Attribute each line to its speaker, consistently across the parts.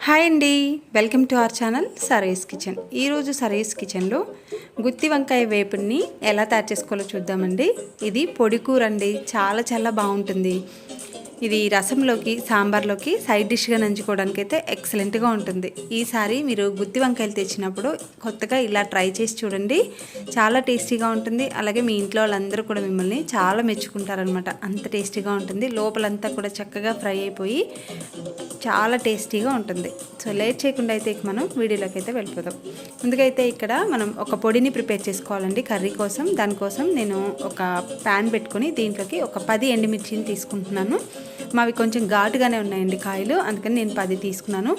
Speaker 1: Hi అండి. Welcome to our channel Sara's kitchen. ఈరోజు సరేస్ కిచెన్లో గుత్తి వంకాయ వేపుని ఎలా తయారు చేసుకోవాలో చూద్దామండి. ఇది పొడి కూర అండి. చాలా చాలా బాగుంటుంది. ఇది రసంలోకి సాంబార్లోకి సైడ్ డిష్గా నంచుకోవడానికి అయితే ఎక్సలెంట్గా ఉంటుంది. ఈసారి మీరు గుత్తి వంకాయలు తెచ్చినప్పుడు కొత్తగా ఇలా ట్రై చేసి చూడండి. చాలా టేస్టీగా ఉంటుంది. అలాగే మీ ఇంట్లో వాళ్ళందరూ కూడా మిమ్మల్ని చాలా మెచ్చుకుంటారనమాట అంత టేస్టీగా ఉంటుంది. లోపలంతా కూడా చక్కగా ఫ్రై అయిపోయి చాలా టేస్టీగా ఉంటుంది. సో లేట్ చేయకుండా అయితే మనం వీడియోలోకి అయితే వెళ్ళిపోదాం. ముందుకైతే ఇక్కడ మనం ఒక పొడిని ప్రిపేర్ చేసుకోవాలండి కర్రీ కోసం. దానికోసం నేను ఒక ప్యాన్ పెట్టుకొని దీంట్లోకి ఒక పది ఎండుమిర్చిని తీసుకుంటున్నాను. మావి కొంచెం ఘాటుగానే ఉన్నాయండి కాయలు అందుకని నేను పది తీసుకున్నాను.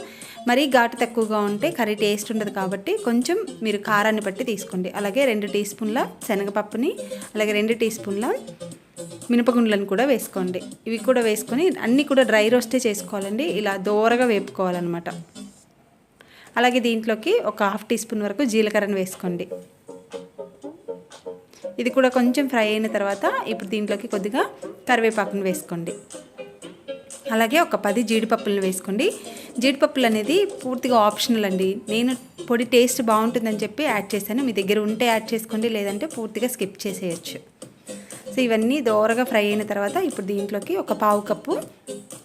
Speaker 1: మరీ ఘాటు తక్కువగా ఉంటే కర్రీ టేస్ట్ ఉండదు కాబట్టి కొంచెం మీరు కారాన్ని బట్టి తీసుకోండి. అలాగే రెండు టీ స్పూన్ల శనగపప్పుని అలాగే రెండు టీ స్పూన్ల మినపగుండ్లను కూడా వేసుకోండి. ఇవి కూడా వేసుకొని అన్నీ కూడా డ్రై రోస్టే చేసుకోవాలండి. ఇలా దోరగా వేపుకోవాలన్నమాట. అలాగే దీంట్లోకి ఒక హాఫ్ టీ స్పూన్ వరకు జీలకర్రను వేసుకోండి. ఇది కూడా కొంచెం ఫ్రై అయిన తర్వాత ఇప్పుడు దీంట్లోకి కొద్దిగా కరివేపాకును వేసుకోండి. అలాగే ఒక పది జీడిపప్పులను వేసుకోండి. జీడిపప్పులు అనేది పూర్తిగా ఆప్షనల్ అండి. నేను పొడి టేస్ట్ బాగుంటుందని చెప్పి యాడ్ చేశాను. మీ దగ్గర ఉంటే యాడ్ చేసుకోండి లేదంటే పూర్తిగా స్కిప్ చేసేయచ్చు. సో ఇవన్నీ దోరగా ఫ్రై అయిన తర్వాత ఇప్పుడు దీంట్లోకి ఒక పావు కప్పు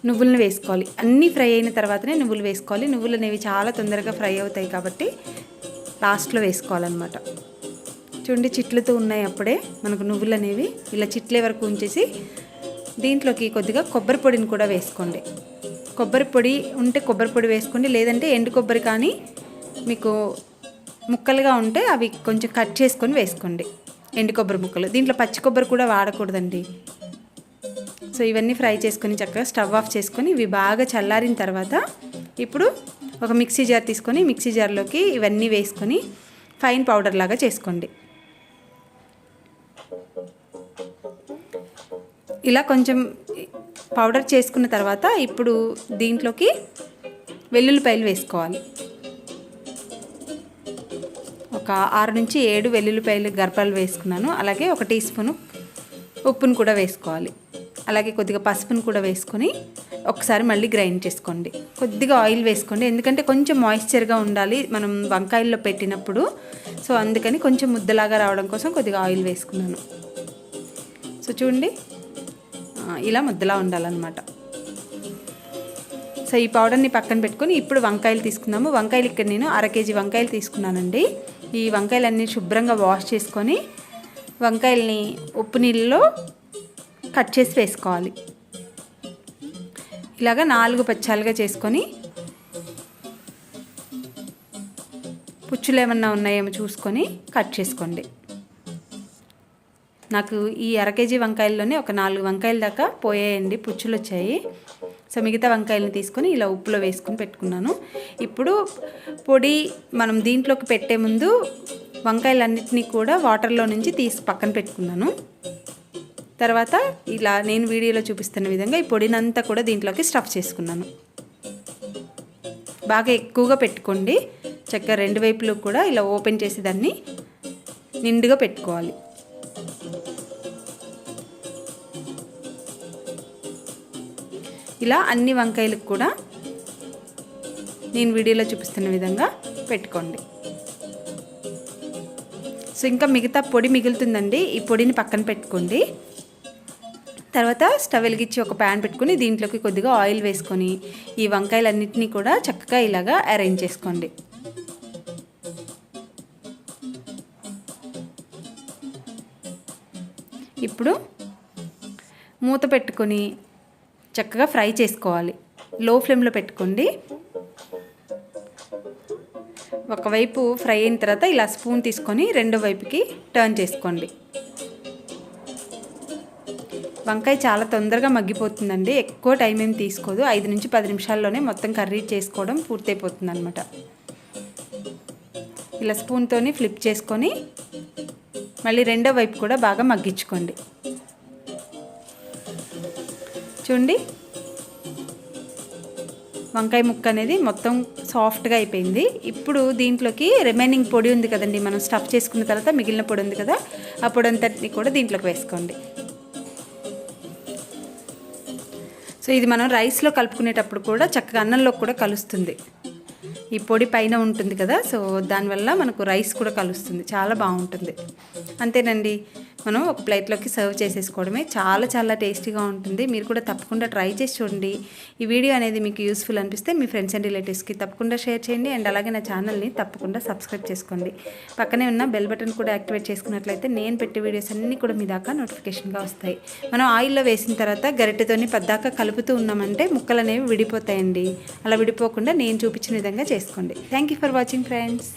Speaker 1: నువ్వులను వేసుకోవాలి. అన్నీ ఫ్రై అయిన తర్వాతనే నువ్వులు వేసుకోవాలి. నువ్వులు అనేవి చాలా తొందరగా ఫ్రై అవుతాయి కాబట్టి లాస్ట్లో వేసుకోవాలన్నమాట. చూడండి చిట్లతో ఉన్నాయి అప్పుడే. మనకు నువ్వులు అనేవి ఇలా చిట్లే వరకు ఉంచేసి దీంట్లోకి కొద్దిగా కొబ్బరి పొడిని కూడా వేసుకోండి. కొబ్బరి పొడి ఉంటే కొబ్బరి పొడి వేసుకోండి. లేదంటే ఎండు కొబ్బరి కానీ మీకు ముక్కలుగా ఉంటే అవి కొంచెం కట్ చేసుకొని వేసుకోండి. ఎండు కొబ్బరి ముక్కలు. దీంట్లో పచ్చి కొబ్బరి కూడా వాడకూడదండి. సో ఇవన్నీ ఫ్రై చేసుకొని చక్కగా స్టవ్ ఆఫ్ చేసుకొని ఇవి బాగా చల్లారిన తర్వాత ఇప్పుడు ఒక మిక్సీ జార్ తీసుకొని మిక్సీ జార్లోకి ఇవన్నీ వేసుకొని ఫైన్ పౌడర్ లాగా చేసుకోండి. ఇలా కొంచెం పౌడర్ చేసుకున్న తర్వాత ఇప్పుడు దీంట్లోకి వెల్లుల్లిపాయలు వేసుకోవాలి. ఒక ఆరు నుంచి ఏడు వెల్లుల్లిపాయలు గర్భాలు వేసుకున్నాను. అలాగే ఒక టీ స్పూను ఉప్పును కూడా వేసుకోవాలి. అలాగే కొద్దిగా పసుపును కూడా వేసుకొని ఒకసారి మళ్ళీ గ్రైండ్ చేసుకోండి. కొద్దిగా ఆయిల్ వేసుకోండి. ఎందుకంటే కొంచెం మాయిశ్చర్గా ఉండాలి మనం వంకాయల్లో పెట్టినప్పుడు. సో అందుకని కొంచెం ముద్దలాగా రావడం కోసం కొద్దిగా ఆయిల్ వేసుకున్నాను. సో చూడండి. ఇలా ముద్దలా ఉండాలన్నమాట. సో ఈ పౌడర్ని పక్కన పెట్టుకొని ఇప్పుడు వంకాయలు తీసుకుందాము. వంకాయలు ఇక్కడ నేను అర కేజీ వంకాయలు తీసుకున్నానండి. ఈ వంకాయలన్నీ శుభ్రంగా వాష్ చేసుకొని వంకాయల్ని ఉప్పు నీళ్ళలో కట్ చేసి వేసుకోవాలి. ఇలాగా నాలుగు పచ్చాలుగా చేసుకొని పుచ్చులు ఏమన్నా ఉన్నాయేమో చూసుకొని కట్ చేసుకోండి. నాకు ఈ అర కేజీ వంకాయల్లోనే ఒక నాలుగు వంకాయల దాకా పోయాయండి పుచ్చులు వచ్చాయి సో మిగతా వంకాయలను తీసుకొని ఇలా ఉప్పులో వేసుకొని పెట్టుకున్నాను. ఇప్పుడు పొడి మనం దీంట్లోకి పెట్టే ముందు వంకాయలన్నింటినీ కూడా వాటర్లో నుంచి తీసి పక్కన పెట్టుకున్నాను. తర్వాత ఇలా నేను వీడియోలో చూపిస్తున్న విధంగా ఈ పొడినంతా కూడా దీంట్లోకి స్టఫ్ చేసుకున్నాను. బాగా ఎక్కువగా పెట్టుకోండి. చక్కగా రెండు వైపులు కూడా ఇలా ఓపెన్ చేసి దాన్ని నిండుగా పెట్టుకోవాలి. ఇలా అన్ని వంకాయలకు కూడా నేను వీడియోలో చూపిస్తున్న విధంగా పెట్టుకోండి. సో ఇంకా మిగతా పొడి మిగులుతుందండి. ఈ పొడిని పక్కన పెట్టుకోండి. తర్వాత స్టవ్ వెలిగించి ఒక ప్యాన్ పెట్టుకుని దీంట్లోకి కొద్దిగా ఆయిల్ వేసుకొని ఈ వంకాయలన్నింటినీ కూడా చక్కగా ఇలాగా అరేంజ్ చేసుకోండి. ఇప్పుడు మూత పెట్టుకొని చక్కగా ఫ్రై చేసుకోవాలి. లో ఫ్లేమ్లో పెట్టుకోండి. ఒకవైపు ఫ్రై అయిన తర్వాత ఇలా స్పూన్ తీసుకొని రెండో వైపుకి టర్న్ చేసుకోండి. వంకాయ చాలా తొందరగా మగ్గిపోతుందండి. ఎక్కువ టైం ఏం తీసుకోదు. ఐదు నుంచి పది నిమిషాల్లోనే మొత్తం కర్రీ చేసుకోవడం పూర్తయిపోతుంది అనమాట ఇలా స్పూన్తోని ఫ్లిప్ చేసుకొని మళ్ళీ రెండో వైపు కూడా బాగా మగ్గించుకోండి. చూడండి. వంకాయ ముక్క అనేది మొత్తం సాఫ్ట్గా అయిపోయింది. ఇప్పుడు దీంట్లోకి రిమైనింగ్ పొడి ఉంది కదండి మనం స్టఫ్ చేసుకున్న తర్వాత మిగిలిన పొడి ఉంది కదా ఆ పొడి అంతటిని కూడా దీంట్లోకి వేసుకోండి. సో ఇది మనం రైస్లో కలుపుకునేటప్పుడు కూడా చక్కగా అన్నంలో కూడా కలుస్తుంది. ఈ పొడి పైన ఉంటుంది కదా సో దానివల్ల మనకు రైస్ కూడా కలుస్తుంది చాలా బాగుంటుంది. అంతేనండి. మనం ఒక ప్లేట్లోకి సర్వ్ చేసేసుకోవడమే. చాలా చాలా టేస్టీగా ఉంటుంది. మీరు కూడా తప్పకుండా ట్రై చేసి చూడండి. ఈ వీడియో అనేది మీకు యూస్ఫుల్ అనిపిస్తే మీ ఫ్రెండ్స్ అండ్ రిలేటివ్స్కి తప్పకుండా షేర్ చేయండి. అండ్ అలాగే నా ఛానల్ని తప్పకుండా సబ్స్క్రైబ్ చేసుకోండి. పక్కనే ఉన్న బెల్ బటన్ కూడా యాక్టివేట్ చేసుకున్నట్లయితే నేను పెట్టే వీడియోస్ అన్నీ కూడా మీ దాకా నోటిఫికేషన్గా వస్తాయి. మనం ఆయిల్లో వేసిన తర్వాత గరిటెతోని పద్దాకా కలుపుతూ ఉన్నామంటే ముక్కలు అనేవి విడిపోతాయండి. అలా విడిపోకుండా నేను చూపించిన విధంగా చేసుకోండి. Thank you for watching friends.